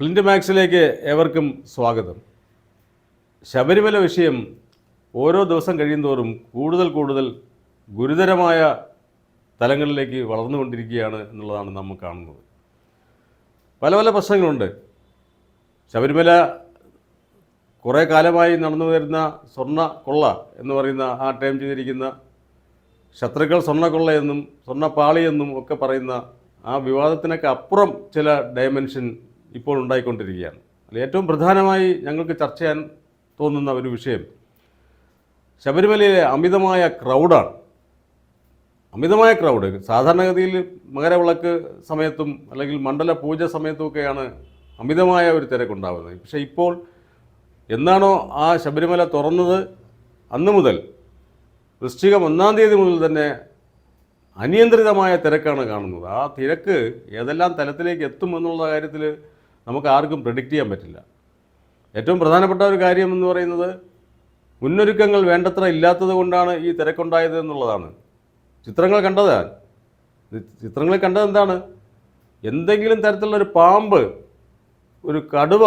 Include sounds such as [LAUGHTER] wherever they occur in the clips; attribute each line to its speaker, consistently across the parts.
Speaker 1: Flint മാക്സിലേക്ക് ഏവർക്കും സ്വാഗതം. ശബരിമല വിഷയം ഓരോ ദിവസം കഴിയുന്തോറും കൂടുതൽ കൂടുതൽ ഗുരുതരമായ തലങ്ങളിലേക്ക് വളർന്നുകൊണ്ടിരിക്കുകയാണ് എന്നുള്ളതാണ് നമ്മൾ കാണുന്നത്. പല പല പ്രശ്നങ്ങളുണ്ട്. ശബരിമല കുറേ കാലമായി നടന്നു വരുന്ന സ്വർണ കൊള്ള എന്ന് പറയുന്ന ആ ടൈം ചെയ്തിരിക്കുന്ന ശത്രുക്കൾ സ്വർണക്കൊള്ളയെന്നും എന്നും സ്വർണപ്പാളി എന്നും ഒക്കെ പറയുന്ന ആ വിവാദത്തിനൊക്കെ അപ്പുറം ചില ഡയമെൻഷൻ ഇപ്പോൾ ഉണ്ടായിക്കൊണ്ടിരിക്കുകയാണ്. അല്ല ഏറ്റവും പ്രധാനമായി ഞങ്ങൾക്ക് ചർച്ച ചെയ്യാൻ തോന്നുന്ന ഒരു വിഷയം ശബരിമലയിലെ അമിതമായ ക്രൗഡാണ്. അമിതമായ ക്രൗഡ്. സാധാരണഗതിയിൽ മകരവിളക്ക് സമയത്തും അല്ലെങ്കിൽ മണ്ഡല പൂജ സമയത്തുമൊക്കെയാണ് അമിതമായ ഒരു തിരക്കുണ്ടാകുന്നത് പക്ഷേ ഇപ്പോൾ എന്നാണോ ആ ശബരിമല തുറന്നത്? അന്ന് മുതൽ വൃശ്ചികം ഒന്നാം തീയതി മുതൽ തന്നെ അനിയന്ത്രിതമായ തിരക്കാണ് കാണുന്നത്. ആ തിരക്ക് ഏതെല്ലാം തലത്തിലേക്ക് എത്തും എന്നുള്ള കാര്യത്തിൽ നമുക്ക് ആർക്കും പ്രഡിക്റ്റ് ചെയ്യാൻ പറ്റില്ല. ഏറ്റവും പ്രധാനപ്പെട്ട ഒരു കാര്യം എന്ന് പറയുന്നത് മുന്നൊരുക്കങ്ങൾ വേണ്ടത്ര ഇല്ലാത്തത് കൊണ്ടാണ് ഈ തിരക്കുണ്ടായത് എന്നുള്ളതാണ്. ചിത്രങ്ങൾ കണ്ടതാണ് ചിത്രങ്ങളിൽ കണ്ടത് എന്താണ്? എന്തെങ്കിലും തരത്തിലുള്ള ഒരു പാമ്പ് ഒരു കടുവ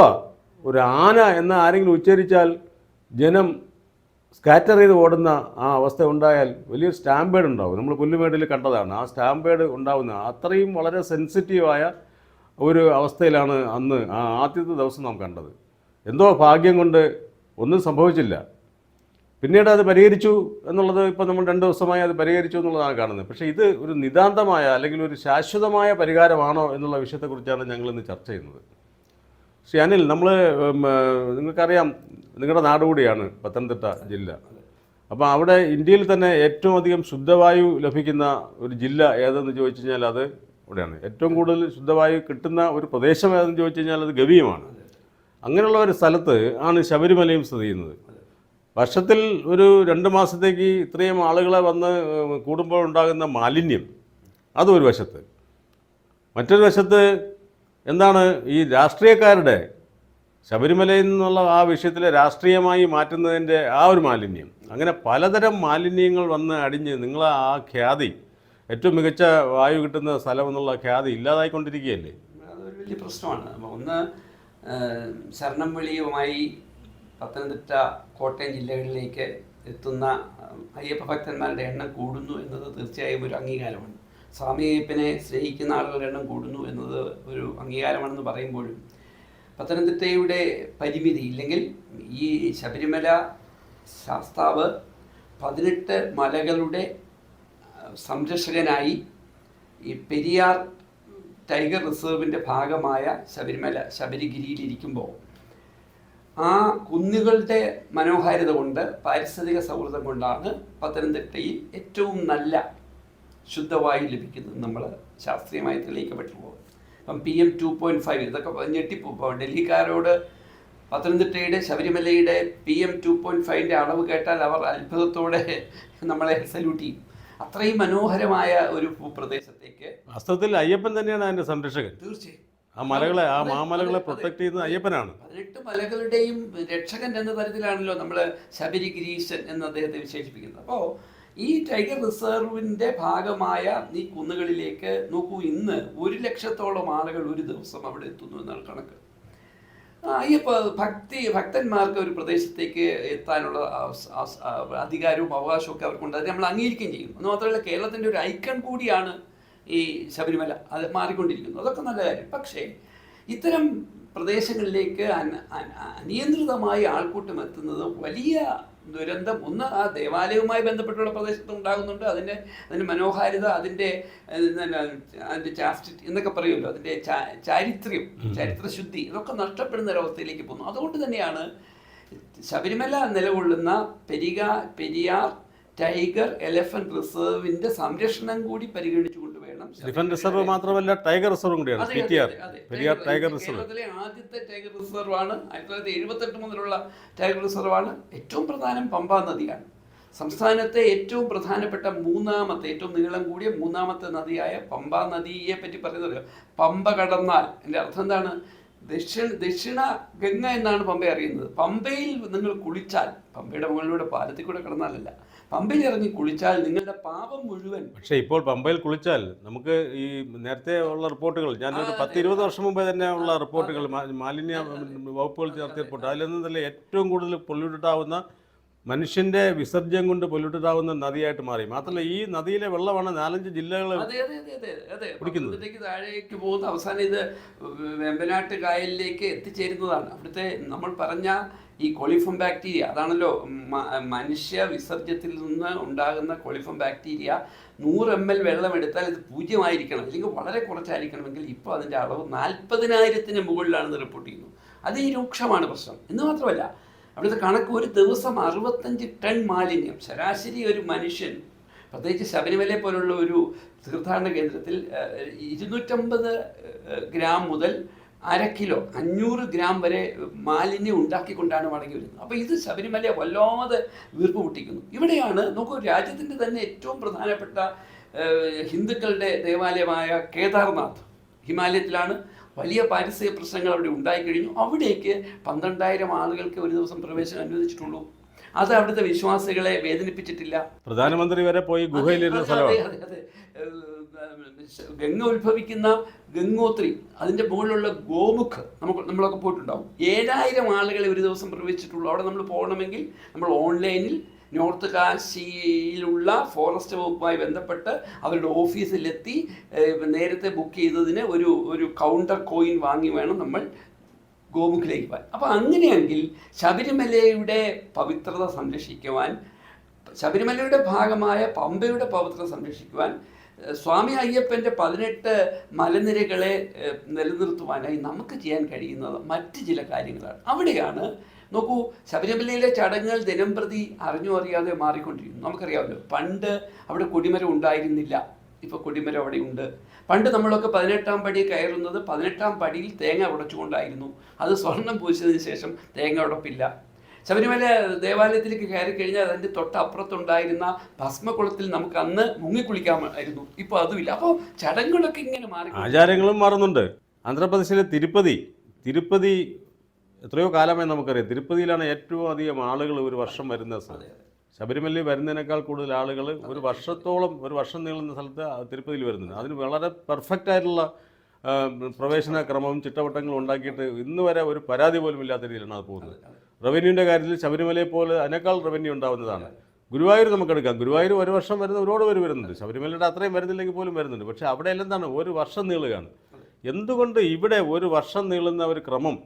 Speaker 1: ഒരു ആന എന്ന് ആരെങ്കിലും ഉച്ചരിച്ചാൽ ജനം സ്കാറ്റർ ചെയ്ത് ഓടുന്ന ആ അവസ്ഥ ഉണ്ടായാൽ വലിയൊരു സ്റ്റാമ്പേഡ് ഉണ്ടാവും. നമ്മൾ പുല്ലുമേടിൽ കണ്ടതാണ്. ആ സ്റ്റാമ്പേഡ് ഉണ്ടാവുന്ന അത്രയും വളരെ സെൻസിറ്റീവായ ഒരു അവസ്ഥയിലാണ് അന്ന് ആ ആദ്യത്തെ ദിവസം നാം കണ്ടത്. എന്തോ ഭാഗ്യം കൊണ്ട് ഒന്നും സംഭവിച്ചില്ല. പിന്നീട് അത് പരിഹരിച്ചു എന്നുള്ളത് ഇപ്പോൾ നമ്മൾ രണ്ട് ദിവസമായി അത് പരിഹരിച്ചു എന്നുള്ളതാണ് കാണുന്നത്. പക്ഷേ ഇത് ഒരു നിതാന്തമായ അല്ലെങ്കിൽ ഒരു ശാശ്വതമായ പരിഹാരമാണോ എന്നുള്ള വിഷയത്തെക്കുറിച്ചാണ് ഞങ്ങൾ ഇന്ന് ചർച്ച ചെയ്യുന്നത്. ശ്രീ അനിൽ നമ്മൾ നിങ്ങൾക്കറിയാം നിങ്ങളുടെ നാട് കൂടിയാണ് പത്തനംതിട്ട ജില്ല. അപ്പോൾ അവിടെ ഇന്ത്യയിൽ തന്നെ ഏറ്റവും അധികം ശുദ്ധവായു ലഭിക്കുന്ന ഒരു ജില്ല ഏതെന്ന് ചോദിച്ചു കഴിഞ്ഞാൽ അത് ഇവിടെയാണ്. ഏറ്റവും കൂടുതൽ ശുദ്ധവായു കിട്ടുന്ന ഒരു പ്രദേശം ഏതെന്ന് ചോദിച്ചു കഴിഞ്ഞാൽ അത് ഗവിയുമാണ്. അങ്ങനെയുള്ള ഒരു സ്ഥലത്ത് ആണ് ശബരിമലയും സ്ഥിതി ചെയ്യുന്നത്. വർഷത്തിൽ ഒരു രണ്ട് മാസത്തേക്ക് ഇത്രയും ആളുകളെ വന്ന് കൂടുമ്പോൾ ഉണ്ടാകുന്ന മാലിന്യം അത് ഒരു വശത്ത്. മറ്റൊരു വശത്ത് എന്താണ് ഈ രാഷ്ട്രീയക്കാരുടെ ശബരിമലയിൽ നിന്നുള്ള ആ വിഷയത്തിലെ രാഷ്ട്രീയമായി മാറ്റുന്നതിന്റെ ആ ഒരു മാലിന്യം. അങ്ങനെ പലതരം മാലിന്യങ്ങൾ വന്ന് അടിഞ്ഞ് നിങ്ങളെ ആ ഖ്യാതി ഏറ്റവും മികച്ച വായു കിട്ടുന്ന സ്ഥലം എന്നുള്ള ഖ്യാതി ഇല്ലാതായിക്കൊണ്ടിരിക്കുകയല്ലേ?
Speaker 2: അതൊരു വലിയ പ്രശ്നമാണ്. ഒന്ന് ശരണം വിളിയുമായി പത്തനംതിട്ട കോട്ടയം ജില്ലകളിലേക്ക് എത്തുന്ന അയ്യപ്പ ഭക്തന്മാരുടെ എണ്ണം കൂടുന്നു എന്നത് തീർച്ചയായും ഒരു അംഗീകാരമാണ്. സ്വാമി അയ്യപ്പനെ സ്നേഹിക്കുന്ന ആളുകളുടെ എണ്ണം കൂടുന്നു എന്നത് ഒരു അംഗീകാരമാണെന്ന് പറയുമ്പോഴും പത്തനംതിട്ടയുടെ പരിമിതി ഇല്ലെങ്കിൽ ഈ ശബരിമല ശാസ്താവ് പതിനെട്ട് മലകളുടെ സംരക്ഷകനായി ഈ പെരിയാർ ടൈഗർ റിസർവിന്റെ ഭാഗമായ ശബരിമല ശബരിഗിരിയിലിരിക്കുമ്പോൾ ആ കുന്നുകളുടെ മനോഹാരിത കൊണ്ട് പാരിസ്ഥിതിക സൗഹൃദം കൊണ്ടാണ് പത്തനംതിട്ടയിൽ ഏറ്റവും നല്ല ശുദ്ധവായു ലഭിക്കുന്നത് നമ്മൾ ശാസ്ത്രീയമായി തെളിയിക്കപ്പെട്ടിട്ടുള്ളത്. അപ്പം P M two point five ഇതൊക്കെ ഞെട്ടിപ്പോ. ഡൽഹിക്കാരോട് പത്തനംതിട്ടയുടെ ശബരിമലയുടെ പി എം ടു പോയിന്റ് ഫൈവിന്റെ അളവ് കേട്ടാൽ അവർ അത്ഭുതത്തോടെ നമ്മളെ സല്യൂട്ട് ചെയ്യും. അത്രയും മനോഹരമായ ഒരു ഭൂപ്രദേശത്തേക്ക്
Speaker 1: വാസ്തവത്തിൽ അയ്യപ്പൻ തന്നെയാണ് അതിന്റെ സംരക്ഷകൻ.
Speaker 2: തീർച്ചയായും.
Speaker 1: ആ മലകളെ ആ മാമലകളെ പ്രൊട്ടക്ട് ചെയ്യുന്നത് അയ്യപ്പനാണ്.
Speaker 2: പതിനെട്ട് മലകളുടെയും രക്ഷകൻ എന്ന തരത്തിലാണല്ലോ നമ്മൾ ശബരി ഗിരീശൻ എന്ന് അദ്ദേഹത്തെ വിശേഷിപ്പിക്കുന്നത്. അപ്പോൾ ഈ ടൈഗർ റിസർവിന്റെ ഭാഗമായ ഈ കുന്നുകളിലേക്ക് നോക്കൂ ഇന്ന് ഒരു ലക്ഷത്തോളം ആളുകൾ ഒരു ദിവസം അവിടെ എത്തുന്നു എന്നാണ് കണക്ക്. അയ്യപ്പ ഭക്തി ഭക്തന്മാർക്ക് ഒരു പ്രദേശത്തേക്ക് എത്താനുള്ള അധികാരവും അവകാശവും ഒക്കെ അവർക്കുണ്ട്. അത് നമ്മൾ അംഗീകരിക്കുകയും ചെയ്യും. അത് മാത്രമല്ല കേരളത്തിന്റെ ഒരു ഐക്കൺ കൂടിയാണ് ഈ ശബരിമല. അത് മാറിക്കൊണ്ടിരിക്കുന്നു. അതൊക്കെ നല്ല കാര്യം. പക്ഷേ ഇത്തരം പ്രദേശങ്ങളിലേക്ക് അന- അന- അനിയന്ത്രിതമായി ആൾക്കൂട്ടം എത്തുന്നത് വലിയ ദുരന്തം. ഒന്ന് ആ ദേവാലയവുമായി ബന്ധപ്പെട്ടുള്ള പ്രദേശത്ത് ഉണ്ടാകുന്നുണ്ട്. അതിന്റെ അതിന്റെ മനോഹാരിത അതിന്റെ അതിന്റെ ചാസ്റ്റിറ്റി എന്നൊക്കെ പറയുമല്ലോ. അതിന്റെ ചാരിത്ര്യം ചരിത്രശുദ്ധി ഇതൊക്കെ നഷ്ടപ്പെടുന്ന ഒരവസ്ഥയിലേക്ക് പോകുന്നു. അതുകൊണ്ട് തന്നെയാണ് ശബരിമല നിലകൊള്ളുന്ന പെരിക പെരിയാർ ടൈഗർ എലഫന്റ് റിസർവിന്റെ സംരക്ഷണം കൂടി പരിഗണിച്ചുകൊണ്ട് വേണം
Speaker 1: ഡിഫൻസ് റിസർവ് മാത്രമല്ല ടൈഗർ റിസർവ് കൂടിയാണ്. P T R. Periyar
Speaker 2: tiger-
Speaker 1: reserve.
Speaker 2: കേരളത്തിലെ ആദ്യത്തെ ടൈഗർ റിസർവ് ആണ് ആയിരത്തി തൊള്ളായിരത്തി എഴുപത്തെട്ട് മുതലുള്ള ടൈഗർ റിസർവ് ആണ് ഏറ്റവും പ്രധാനം പമ്പാ നദിയാണ്. സംസ്ഥാനത്തെ ഏറ്റവും പ്രധാനപ്പെട്ട മൂന്നാമത്തെ ഏറ്റവും നീളം കൂടിയ മൂന്നാമത്തെ നദിയായ പമ്പാ നദിയെ പറ്റി പറയുന്നത് പമ്പ കടന്നാൽ. എന്റെ അർത്ഥം എന്താണ്? ദക്ഷിണ ദക്ഷിണ ഗംഗ എന്നാണ് പമ്പ അറിയുന്നത്. പമ്പയിൽ നിങ്ങൾ കുളിച്ചാൽ പമ്പയുടെ മുകളിലൂടെ പാലത്തിൽ കൂടെ കിടന്നാലല്ല. പമ്പയിൽ ഇറങ്ങി കുളിച്ചാൽ നിങ്ങളുടെ പാപം മുഴുവൻ.
Speaker 1: പക്ഷെ ഇപ്പോൾ പമ്പയിൽ കുളിച്ചാൽ നമുക്ക് ഈ നേരത്തെ ഉള്ള റിപ്പോർട്ടുകൾ ഞാൻ
Speaker 2: ഒരു
Speaker 1: പത്ത് ഇരുപത് വർഷം മുമ്പേ തന്നെ ഉള്ള റിപ്പോർട്ടുകൾ മാലിന്യ വകുപ്പുകൾ നടത്തിയ റിപ്പോർട്ട് അതിൽ തന്നെ ഏറ്റവും കൂടുതൽ പൊല്യൂട്ടഡ് ആവുന്ന മനുഷ്യന്റെ വിസർജ്യം കൊണ്ട് പൊല്യൂട്ടഡ് ആവുന്ന നദിയായിട്ട് മാറി. മാത്രമല്ല ഈ നദിയിലെ വെള്ളമാണ് നാലഞ്ച്
Speaker 2: അതെ
Speaker 1: കുടിക്കുന്നത്.
Speaker 2: താഴേക്ക് പോകുന്ന അവസാനം ഇത് വെമ്പനാട്ട് കായലിലേക്ക് എത്തിച്ചേരുന്നതാണ്. അവിടുത്തെ നമ്മൾ പറഞ്ഞ ഈ കൊളിഫം ബാക്ടീരിയ അതാണല്ലോ മനുഷ്യ വിസർജ്യത്തിൽ നിന്ന് ഉണ്ടാകുന്ന കൊളിഫം ബാക്ടീരിയ. നൂറ് എം എൽ വെള്ളം എടുത്താൽ ഇത് പൂജ്യമായിരിക്കണം. അല്ലെങ്കിൽ വളരെ കുറച്ചായിരിക്കണമെങ്കിൽ ഇപ്പോൾ അതിന്റെ അളവ് നാൽപ്പതിനായിരത്തിന് മുകളിലാണെന്ന് റിപ്പോർട്ട് ചെയ്യുന്നു. അത് ഈ രൂക്ഷമാണ് പ്രശ്നം. എന്ന് മാത്രമല്ല അവിടുത്തെ കണക്ക് ഒരു ദിവസം അറുപത്തഞ്ച് ടൺ മാലിന്യം. ശരാശരി ഒരു മനുഷ്യൻ പ്രത്യേകിച്ച് ശബരിമല പോലുള്ള ഒരു തീർത്ഥാടന കേന്ദ്രത്തിൽ ഇരുന്നൂറ്റമ്പത് ഗ്രാം മുതൽ അര കിലോ അഞ്ഞൂറ് ഗ്രാം വരെ മാലിന്യം ഉണ്ടാക്കിക്കൊണ്ടാണ് മടങ്ങി വരുന്നത്. അപ്പോൾ ഇത് ശബരിമല വല്ലാതെ വീർപ്പ് മുട്ടിക്കുന്നു. ഇവിടെയാണ് നോക്കൂ രാജ്യത്തിന്റെ തന്നെ ഏറ്റവും പ്രധാനപ്പെട്ട ഹിന്ദുക്കളുടെ ദേവാലയമായ കേദാർനാഥ് ഹിമാലയത്തിലാണ് വലിയ പാരിസ്ഥിതിക പ്രശ്നങ്ങൾ അവിടെ ഉണ്ടായിക്കഴിഞ്ഞു. അവിടേക്ക് പന്ത്രണ്ടായിരം ആളുകൾക്ക് ഒരു ദിവസം പ്രവേശനം അനുവദിച്ചിട്ടുള്ളൂ. അത് അവിടുത്തെ വിശ്വാസികളെ വേദനിപ്പിച്ചിട്ടില്ല.
Speaker 1: പ്രധാനമന്ത്രി വരെ പോയി ഗുഹയിലിരുന്ന സ്ഥലമാണ്.
Speaker 2: ഗംഗ ഉത്ഭവിക്കുന്ന ഗംഗോത്രി അതിന്റെ മുകളിലുള്ള ഗോമുഖ് നമുക്ക് നമ്മളൊക്കെ പോയിട്ടുണ്ടാവും. ഏഴായിരം ആളുകളെ ഒരു ദിവസം പ്രവേശിച്ചിട്ടുള്ളൂ. അവിടെ നമ്മൾ പോകണമെങ്കിൽ നമ്മൾ ഓൺലൈനിൽ നോർത്ത് കാശിയിലുള്ള ഫോറസ്റ്റ് വകുപ്പുമായി ബന്ധപ്പെട്ട് അവരുടെ ഓഫീസിലെത്തി നേരത്തെ ബുക്ക് ചെയ്തതിന് ഒരു ഒരു കൗണ്ടർ കോയിൻ വാങ്ങി വേണം നമ്മൾ ഗോമുഖിലേക്ക് പോകാൻ. അപ്പോൾ അങ്ങനെയെങ്കിൽ ശബരിമലയുടെ പവിത്രത സംരക്ഷിക്കുവാൻ ശബരിമലയുടെ ഭാഗമായ പമ്പയുടെ പവിത്രത സംരക്ഷിക്കുവാൻ സ്വാമി അയ്യപ്പന്റെ പതിനെട്ട് മലനിരകളെ നിലനിർത്തുവാനായി നമുക്ക് ചെയ്യാൻ കഴിയുന്നത് മറ്റ് ചില കാര്യങ്ങളാണ്. അവിടെയാണ് നോക്കൂ ശബരിമലയിലെ ചടങ്ങുകൾ ദിനം പ്രതി അറിഞ്ഞോ അറിയാതെ മാറിക്കൊണ്ടിരിക്കുന്നു. നമുക്കറിയാമല്ലോ പണ്ട് അവിടെ കൊടിമരം ഉണ്ടായിരുന്നില്ല. ഇപ്പോൾ കൊടിമരം അവിടെ ഉണ്ട്. പണ്ട് നമ്മളൊക്കെ പതിനെട്ടാം പടി കയറുന്നത് പതിനെട്ടാം പടിയിൽ തേങ്ങ ഉടച്ചുകൊണ്ടായിരുന്നു. അത് സ്വർണം പൂശിയതിന് ശേഷം തേങ്ങ ഉടപ്പില്ല. ശബരിമല ദേവാലയത്തിലേക്ക് കയറി കഴിഞ്ഞാൽ അതിന്റെ തൊട്ടപ്പുറത്തുണ്ടായിരുന്ന ഭസ്മകുളത്തിൽ നമുക്ക് അന്ന് മുങ്ങിക്കുളിക്കാമായിരുന്നു. ഇപ്പോൾ അതുമില്ല. അപ്പോൾ ചടങ്ങുകളൊക്കെ ഇങ്ങനെ മാറി
Speaker 1: ആചാരങ്ങളും മാറുന്നുണ്ട്. ആന്ധ്രാപ്രദേശിലെ തിരുപ്പതി തിരുപ്പതി എത്രയോ കാലമായി നമുക്കറിയാം. തിരുപ്പതിയിലാണ് ഏറ്റവും അധികം ആളുകൾ ഒരു വർഷം വരുന്ന സ്ഥലം ശബരിമലയിൽ വരുന്നതിനേക്കാൾ കൂടുതൽ ആളുകൾ ഒരു വർഷത്തോളം ഒരു വർഷം നീളുന്ന സ്ഥലത്ത് തിരുപ്പതിയിൽ വരുന്നുണ്ട്. അതിന് വളരെ പെർഫെക്റ്റ് ആയിട്ടുള്ള പ്രവേശന ക്രമവും ചിട്ടവട്ടങ്ങളും ഉണ്ടാക്കിയിട്ട് ഇന്ന് വരെ ഒരു പരാതി പോലും ഇല്ലാത്ത രീതിയിലാണ് അത് പോകുന്നത്. റവന്യൂവിന്റെ കാര്യത്തിൽ ശബരിമലയെ പോലെ അതിനേക്കാൾ റവന്യൂ ഉണ്ടാവുന്നതാണ്. ഗുരുവായൂർ നമുക്കെടുക്കാം ഗുരുവായൂർ ഒരു വർഷം വരുന്ന ഒരുപാട് പേര് വരുന്നുണ്ട്. ശബരിമലയുടെ അത്രയും വരുന്നില്ലെങ്കിൽ പോലും വരുന്നുണ്ട്. പക്ഷേ അവിടെ എല്ലാം എന്താണ്? ഒരു വർഷം നീളുകയാണ്. എന്തുകൊണ്ട് ഇവിടെ ഒരു വർഷം നീളുന്ന ഒരു ക്രമം.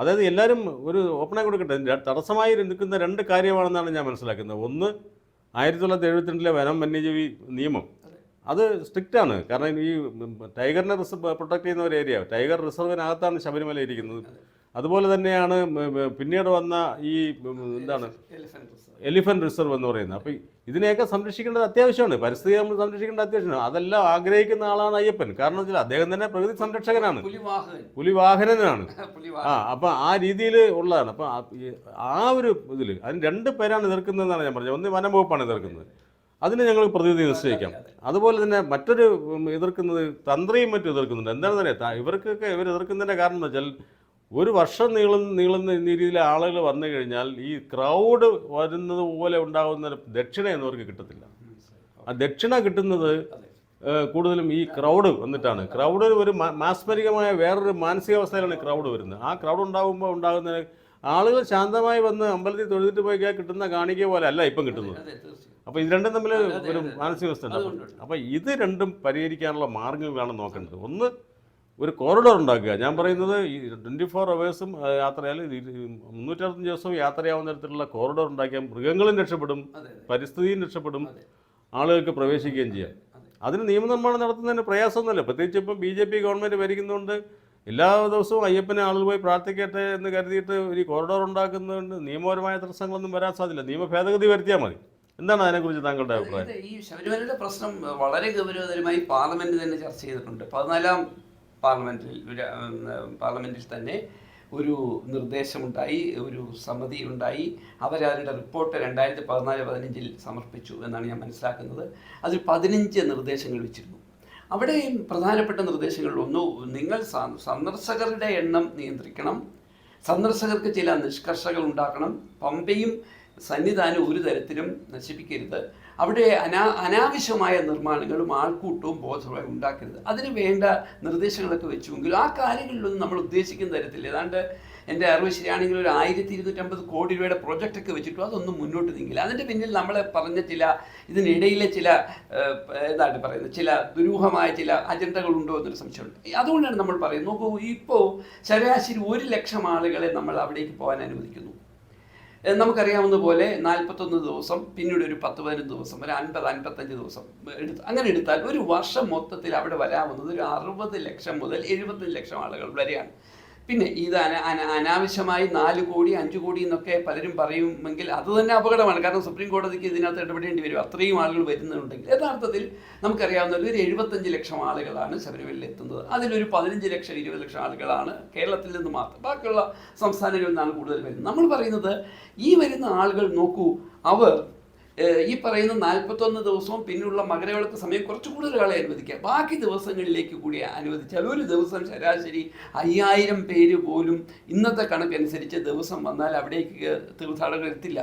Speaker 1: അതായത് എല്ലാവരും ഒരു ഓപ്പണായി കൊടുക്കട്ടെ. തടസ്സമായി നിൽക്കുന്ന രണ്ട് കാര്യമാണെന്നാണ് ഞാൻ മനസ്സിലാക്കുന്നത്. ഒന്ന് ആയിരത്തി തൊള്ളായിരത്തി എഴുപത്തിരണ്ടിലെ വനം വന്യജീവി നിയമം. അത് സ്ട്രിക്റ്റ് ആണ്. കാരണം ഈ ടൈഗറിനെ റിസർവ് പ്രൊട്ടക്ട് ചെയ്യുന്ന ഒരു ഏരിയ ടൈഗർ റിസർവിനകത്താണ് ശബരിമല ഇരിക്കുന്നത്. അതുപോലെ തന്നെയാണ് പിന്നീട് വന്ന ഈ എന്താണ്. എലിഫന്റ് റിസർവ് എന്ന് പറയുന്നത്. അപ്പോൾ ഇതിനെയൊക്കെ സംരക്ഷിക്കേണ്ടത് അത്യാവശ്യമാണ്. പരിസ്ഥിതി നമ്മൾ സംരക്ഷിക്കേണ്ടത് അത്യാവശ്യമാണ്. അതെല്ലാം ആഗ്രഹിക്കുന്ന ആളാണ് അയ്യപ്പൻ. കാരണം വെച്ചാൽ അദ്ദേഹം തന്നെ പ്രകൃതി സംരക്ഷകനാണ്. പുലിവാഹനനാണ്. [LAUGHS] ആ അപ്പം ആ രീതിയിൽ ഉള്ളതാണ്. അപ്പം ആ- ആ ഒരു ഇതിൽ അതിന് രണ്ട് പേരാണ് എതിർക്കുന്നതെന്നാണ് ഞാൻ പറഞ്ഞത്. ഒന്ന് വനം വകുപ്പാണ് എതിർക്കുന്നത്. അതിനെ ഞങ്ങൾ പ്രതിനിധി നിശ്ചയിക്കാം. അതുപോലെ തന്നെ മറ്റൊരു എതിർക്കുന്നത് തന്ത്രിയും മറ്റും എതിർക്കുന്നുണ്ട്. എന്താണെന്ന് അറിയാം ഇവർക്കൊക്കെ ഇവർ എതിർക്കുന്നതിന്റെ കാരണം എന്ന് വെച്ചാൽ ഒരു വർഷം നീളുന്ന നീളുന്ന രീതിയിൽ ആളുകൾ വന്നു കഴിഞ്ഞാൽ ഈ ക്രൗഡ് വരുന്നത് പോലെ ഉണ്ടാകുന്ന ദക്ഷിണ എന്നവർക്ക് കിട്ടത്തില്ല. ആ ദക്ഷിണ കിട്ടുന്നത് കൂടുതലും ഈ ക്രൗഡ് വന്നിട്ടാണ്. ക്രൗഡ് ഒരു മാസ്മരികമായ വേറൊരു മാനസികാവസ്ഥയിലാണ് ക്രൗഡ് വരുന്നത്. ആ ക്രൗഡ് ഉണ്ടാകുമ്പോൾ ഉണ്ടാകുന്ന ആളുകൾ ശാന്തമായി വന്ന് അമ്പലത്തിൽ തൊഴുതിട്ട് പോയി കിട്ടുന്ന കാണിക്ക പോലെ അല്ല ഇപ്പം കിട്ടുന്നത്. അപ്പോൾ ഇത് രണ്ടും തമ്മിൽ ഒരു മാനസികാവസ്ഥ ഉണ്ട്. അപ്പോൾ ഇത് രണ്ടും പരിഹരിക്കാനുള്ള മാർഗങ്ങളാണ് നോക്കേണ്ടത്. ഒന്ന് ഒരു കോറിഡോർ ഉണ്ടാക്കുക. ഞാൻ പറയുന്നത് ഈ ട്വന്റി ഫോർ അവേഴ്സും യാത്രയാൽ മുന്നൂറ്ററുപത്തഞ്ച് ദിവസവും യാത്രയാവുന്ന തരത്തിലുള്ള കോറിഡോർ ഉണ്ടാക്കിയാൽ മൃഗങ്ങളും രക്ഷപ്പെടും പരിസ്ഥിതിയും രക്ഷപ്പെടും. ആളുകൾക്ക് പ്രവേശിക്കുകയും ചെയ്യാം. അതിന് നിയമനിർമ്മാണം നടത്തുന്നതിന് പ്രയാസമൊന്നുമില്ല. പ്രത്യേകിച്ച് ഇപ്പം ബി ജെ പി ഗവൺമെന്റ് ഭരിക്കുന്നതുകൊണ്ട് എല്ലാ ദിവസവും അയ്യപ്പനെ ആളുകൾ പോയി പ്രാർത്ഥിക്കട്ടെ എന്ന് കരുതിയിട്ട് ഒരു കോറിഡോർ ഉണ്ടാക്കുന്നതുകൊണ്ട് നിയമപരമായ തടസ്സങ്ങളൊന്നും വരാൻ സാധ്യത നിയമ ഭേദഗതി വരുത്തിയാൽ മതി. എന്താണ് അതിനെക്കുറിച്ച് താങ്കളുടെ അഭിപ്രായം?
Speaker 2: ഈ ശബരിമലയുടെ പ്രശ്നം വളരെ ഗൗരവതരമായി പാർലമെന്റ് തന്നെ ചർച്ച ചെയ്തിട്ടുണ്ട്. പതിനാലാം പാർലമെന്റിൽ പാർലമെന്റിൽ തന്നെ ഒരു നിർദ്ദേശമുണ്ടായി ഒരു സമിതി ഉണ്ടായി അവരതിന്റെ റിപ്പോർട്ട് രണ്ടായിരത്തി പതിനാല് പതിനഞ്ചിൽ സമർപ്പിച്ചു എന്നാണ് ഞാൻ മനസ്സിലാക്കുന്നത്. അതിൽ പതിനഞ്ച് നിർദ്ദേശങ്ങൾ വെച്ചിരുന്നു. അവിടെയും പ്രധാനപ്പെട്ട നിർദ്ദേശങ്ങളിൽ ഒന്ന് നിങ്ങൾ സന്ദർശകരുടെ എണ്ണം നിയന്ത്രിക്കണം. സന്ദർശകർക്ക് ചില നിഷ്കർഷകൾ ഉണ്ടാക്കണം. പമ്പയും സന്നിധാനം ഒരു തരത്തിലും നശിപ്പിക്കരുത്. അവിടെ അനാ അനാവശ്യമായ നിർമ്മാണങ്ങളും ആൾക്കൂട്ടവും ബോധവും ഉണ്ടാക്കരുത്. അതിന് വേണ്ട നിർദ്ദേശങ്ങളൊക്കെ വെച്ചുവെങ്കിലും ആ കാര്യങ്ങളിലൊന്നും നമ്മൾ ഉദ്ദേശിക്കുന്ന തരത്തിൽ ഏതാണ്ട് എന്റെ അറിവ് ശരിയാണെങ്കിൽ ഒരു ആയിരത്തി ഇരുന്നൂറ്റമ്പത് കോടി രൂപയുടെ പ്രൊജക്റ്റൊക്കെ വെച്ചിട്ടും അതൊന്നും മുന്നോട്ട് നീങ്ങില്ല. അതിന്റെ പിന്നിൽ നമ്മൾ പറഞ്ഞ ചില ഇതിനിടയിലെ ചില എന്താണ് പറയുന്നത് ചില ദുരൂഹമായ ചില അജണ്ടകളുണ്ടോ എന്നൊരു സംശയമുണ്ട്. അതുകൊണ്ടാണ് നമ്മൾ പറയുന്നത്. നോക്കൂ ഇപ്പോൾ ശരാശരി ഒരു ലക്ഷം ആളുകളെ നമ്മൾ അവിടേക്ക് പോകാൻ അനുവദിക്കുന്നു. നമുക്കറിയാവുന്ന പോലെ നാൽപ്പത്തൊന്ന് ദിവസം പിന്നീട് ഒരു പത്ത് പതിനഞ്ച് ദിവസം ഒരു അൻപത് അൻപത്തഞ്ച് ദിവസം എടുത്ത് അങ്ങനെ എടുത്താൽ ഒരു വർഷം മൊത്തത്തിൽ അവിടെ വരാവുന്നത് ഒരു അറുപത് ലക്ഷം മുതൽ എഴുപത്തഞ്ച് ലക്ഷം ആളുകൾ വരെയാണ്. പിന്നെ ഇത് അന അന അനാവശ്യമായി നാല് കോടി അഞ്ച് കോടി എന്നൊക്കെ പലരും പറയുമെങ്കിൽ അത് തന്നെ അപകടമാണ്. കാരണം സുപ്രീം കോടതിക്ക് ഇതിനകത്ത് ഇടപെടേണ്ടി വരും. അത്രയും ആളുകൾ വരുന്നുണ്ടെങ്കിൽ യഥാർത്ഥത്തിൽ നമുക്കറിയാവുന്ന ഒരു എഴുപത്തഞ്ച് ലക്ഷം ആളുകളാണ് ശബരിമലയിൽ എത്തുന്നത്. അതിലൊരു പതിനഞ്ച് ലക്ഷം ഇരുപത് ലക്ഷം ആളുകളാണ് കേരളത്തിൽ നിന്ന് മാത്രം. ബാക്കിയുള്ള സംസ്ഥാനങ്ങളിൽ നിന്നാണ് കൂടുതൽ വരുന്നത്. നമ്മൾ പറയുന്നത് ഈ വരുന്ന ആളുകൾ നോക്കൂ അവർ ഈ പറയുന്ന നാൽപ്പത്തൊന്ന് ദിവസവും പിന്നുള്ള മകരവിളക്ക് സമയം കുറച്ച് കൂടുതൽ ആളെ അനുവദിക്കുക. ബാക്കി ദിവസങ്ങളിലേക്ക് കൂടി അനുവദിച്ചാൽ ഒരു ദിവസം ശരാശരി അയ്യായിരം പേര് പോലും ഇന്നത്തെ കണക്കനുസരിച്ച് ദിവസം വന്നാൽ അവിടേക്ക് തീർത്ഥാടകർ എത്തില്ല.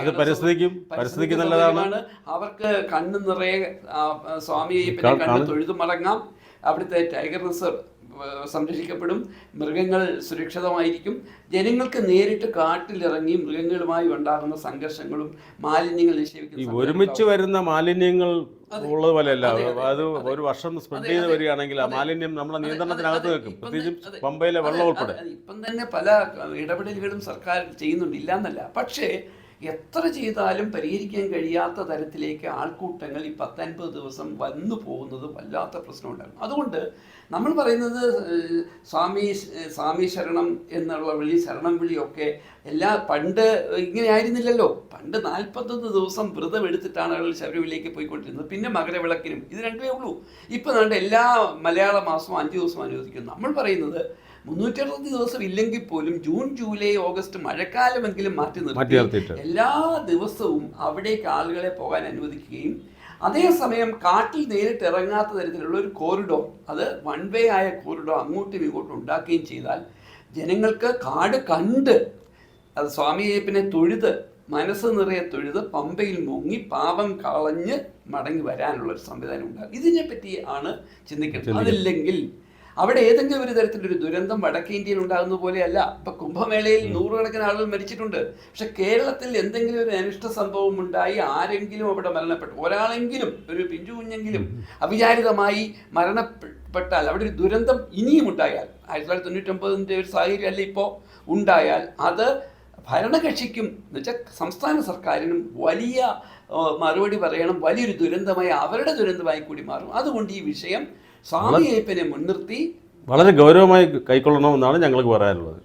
Speaker 1: അത് പരിസ്ഥിതിക്കും
Speaker 2: പരിസ്ഥിതിക്ക്
Speaker 1: നല്ലതാണ്.
Speaker 2: അവർക്ക് കണ്ണു നിറയെ സ്വാമിയെ കണ്ണ് തൊഴുതു മടങ്ങാം അവിടുത്തെ ടൈഗർ റിസർവ് സംരക്ഷിക്കപ്പെടും. മൃഗങ്ങൾ സുരക്ഷിതമായിരിക്കും. ജനങ്ങൾക്ക് നേരിട്ട് കാട്ടിലിറങ്ങി മൃഗങ്ങളുമായി ഉണ്ടാകുന്ന സംഘർഷങ്ങളും മാലിന്യങ്ങൾ നിക്ഷേപിക്കും
Speaker 1: ഒരുമിച്ച് വരുന്ന മാലിന്യങ്ങൾ. ഉള്ളത് പോലെയല്ല.
Speaker 2: അതെ,
Speaker 1: ഒരു വർഷം സ്പ്രെഡ് ചെയ്ത് വരികയാണെങ്കിൽ ആ മാലിന്യം നമ്മുടെ നിയന്ത്രണത്തിനകത്ത് വെക്കും. പ്രത്യേകിച്ച്. പമ്പയിലെ വെള്ളം ഉൾപ്പെടെ.
Speaker 2: ഇപ്പം തന്നെ പല ഇടപെടലുകളും സർക്കാർ ചെയ്യുന്നുണ്ട്. ഇല്ലാന്നല്ല. പക്ഷേ എത്ര ചെയ്താലും പരിഹരിക്കാൻ കഴിയാത്ത തരത്തിലേക്ക് ആൾക്കൂട്ടങ്ങൾ ഈ പത്തൻപത് ദിവസം വന്നു പോകുന്നത് വല്ലാത്ത പ്രശ്നമുണ്ടായിരുന്നു അതുകൊണ്ട് നമ്മൾ പറയുന്നത് സ്വാമി സ്വാമി ശരണം എന്നുള്ള വിളി ശരണം വിളിയൊക്കെ എല്ലാ പണ്ട് ഇങ്ങനെ ആയിരുന്നില്ലല്ലോ. പണ്ട് നാൽപ്പത്തൊന്ന് ദിവസം വ്രതം എടുത്തിട്ടാണ് ആളുകൾ ശബരിമലയിലേക്ക് പോയിക്കൊണ്ടിരുന്നത്. പിന്നെ മകരവിളക്കിനും ഇത് രണ്ടുമേ ഉള്ളൂ. ഇപ്പം നമ്മുടെ എല്ലാ മലയാള മാസവും അഞ്ച് ദിവസം അനുവദിക്കുന്നു. നമ്മൾ പറയുന്നത് മുന്നൂറ്റി അറുപത് ദിവസം ഇല്ലെങ്കിൽ പോലും ജൂൺ ജൂലൈ ഓഗസ്റ്റ് മഴക്കാലമെങ്കിലും മാറ്റി നിർത്തി. എല്ലാ ദിവസവും അവിടേക്ക് ആളുകളെ പോകാൻ അനുവദിക്കുകയും അതേസമയം കാട്ടിൽ നേരിട്ട് ഇറങ്ങാത്ത തരത്തിലുള്ള ഒരു കോറിഡോർ അത് വൺ വേ ആയ കോറിഡോർ അങ്ങോട്ടും ഇങ്ങോട്ടും ഉണ്ടാക്കുകയും ചെയ്താൽ ജനങ്ങൾക്ക് കാട് കണ്ട് അത് സ്വാമി അയ്യപ്പനെ തൊഴുത് മനസ്സ് നിറയെ തൊഴുത് പമ്പയിൽ മുങ്ങി പാപം കളഞ്ഞ് മടങ്ങി വരാനുള്ള ഒരു സംവിധാനം ഉണ്ടാകും. ഇതിനെപ്പറ്റി ആണ് ചിന്തിക്കുന്നത്. അതില്ലെങ്കിൽ അവിടെ ഏതെങ്കിലും ഒരു തരത്തിലൊരു ദുരന്തം വടക്കേ ഇന്ത്യയിൽ ഉണ്ടാകുന്ന പോലെയല്ല. ഇപ്പൊ കുംഭമേളയിൽ നൂറുകണക്കിന് ആളുകൾ മരിച്ചിട്ടുണ്ട്. പക്ഷെ കേരളത്തിൽ എന്തെങ്കിലും ഒരു അനിഷ്ട സംഭവം ഉണ്ടായി ആരെങ്കിലും അവിടെ മരണപ്പെട്ടു. ഒരാളെങ്കിലും ഒരു പിഞ്ചു കുഞ്ഞെങ്കിലും അവിചാരിതമായി മരണപ്പെട്ടാൽ അവിടെ ഒരു ദുരന്തം ഇനിയും ഉണ്ടായാൽ ആയിരത്തി തൊള്ളായിരത്തി തൊണ്ണൂറ്റൊമ്പതിന്റെ ഒരു സാഹചര്യം അല്ല ഇപ്പോൾ ഉണ്ടായാൽ അത് ഭരണകക്ഷിക്കും എന്നുവെച്ചാൽ സംസ്ഥാന സർക്കാരിനും വലിയ മറുപടി പറയണം. വലിയൊരു ദുരന്തമായി അവരുടെ ദുരന്തമായി കൂടി മാറും. അതുകൊണ്ട് ഈ വിഷയം സ്വാമി അയ്യപ്പനെ മുൻനിർത്തി
Speaker 1: വളരെ ഗൗരവമായി കൈക്കൊള്ളണമെന്നാണ് ഞങ്ങൾക്ക് പറയാനുള്ളത്.